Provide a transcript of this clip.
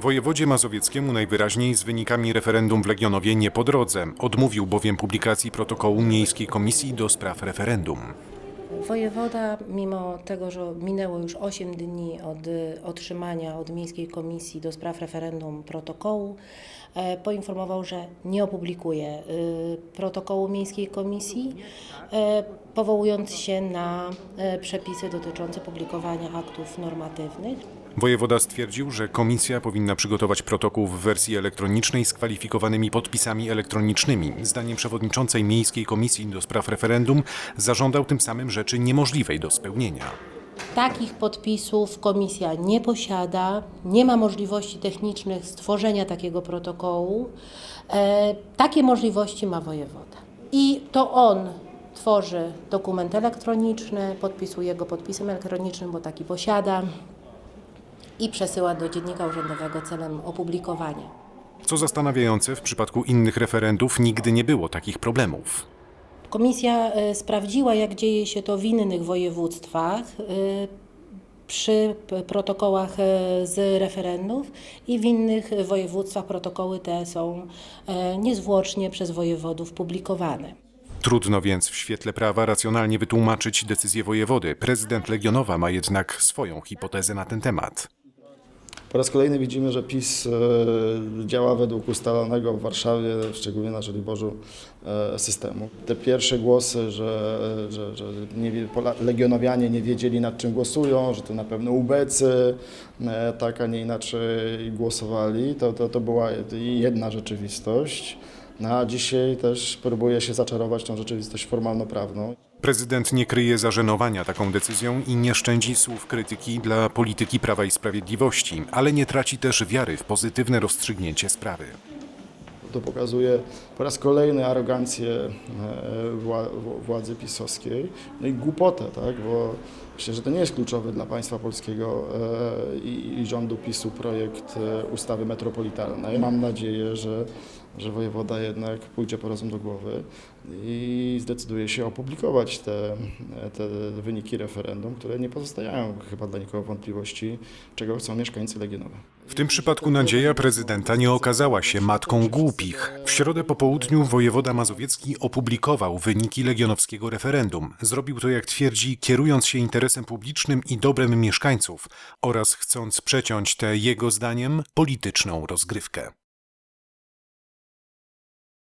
Wojewodzie mazowieckiemu najwyraźniej z wynikami referendum w Legionowie nie po drodze. Odmówił bowiem publikacji protokołu Miejskiej Komisji do spraw referendum. Wojewoda, mimo tego, że minęło już 8 dni od y, otrzymania od Miejskiej Komisji do spraw referendum protokołu, e, poinformował, że nie opublikuje y, protokołu Miejskiej Komisji, e, powołując się na e, przepisy dotyczące publikowania aktów normatywnych. Wojewoda stwierdził, że komisja powinna przygotować protokół w wersji elektronicznej z kwalifikowanymi podpisami elektronicznymi. Zdaniem przewodniczącej Miejskiej Komisji do spraw referendum zażądał tym samym rzeczy niemożliwej do spełnienia. Takich podpisów komisja nie posiada, nie ma możliwości technicznych stworzenia takiego protokołu. E, takie możliwości ma wojewoda. I to on tworzy dokument elektroniczny, podpisuje go podpisem elektronicznym, bo taki posiada i przesyła do Dziennika Urzędowego celem opublikowania. Co zastanawiające, w przypadku innych referendów nigdy nie było takich problemów. Komisja e, sprawdziła, jak dzieje się to w innych województwach e, przy protokołach e, z referendów i w innych województwach protokoły te są niezwłocznie przez wojewodów publikowane. Trudno więc w świetle prawa racjonalnie wytłumaczyć decyzję wojewody. Prezydent Legionowa ma jednak swoją hipotezę na ten temat. Po raz kolejny widzimy, że PiS e, działa według ustalonego w Warszawie, szczególnie na Żoliborzu, e, systemu. Te pierwsze głosy, że, że, że nie, legionowianie nie wiedzieli nad czym głosują, że to na pewno ubecy, e, tak, a nie inaczej głosowali, to, to, to była jedna rzeczywistość. No, a dzisiaj też próbuje się zaczarować tą rzeczywistość formalno-prawną. Prezydent nie kryje zażenowania taką decyzją i nie szczędzi słów krytyki dla polityki Prawa i Sprawiedliwości, ale nie traci też wiary w pozytywne rozstrzygnięcie sprawy. To pokazuje po raz kolejny arogancję e, władzy pisowskiej, no i głupotę, tak? bo myślę, że to nie jest kluczowy dla państwa polskiego e, i, rządu PiSu projekt e, ustawy metropolitalnej. Mam nadzieję, że, że wojewoda jednak pójdzie po rozum do głowy i zdecyduje się opublikować te, te wyniki referendum, które nie pozostawiają chyba dla nikogo wątpliwości, czego chcą mieszkańcy Legionowa. W tym przypadku nadzieja prezydenta nie okazała się matką głupich. W środę po południu wojewoda mazowiecki opublikował wyniki legionowskiego referendum. Zrobił to, jak twierdzi, kierując się interesem publicznym i dobrem mieszkańców oraz chcąc przeciąć tę jego zdaniem polityczną rozgrywkę.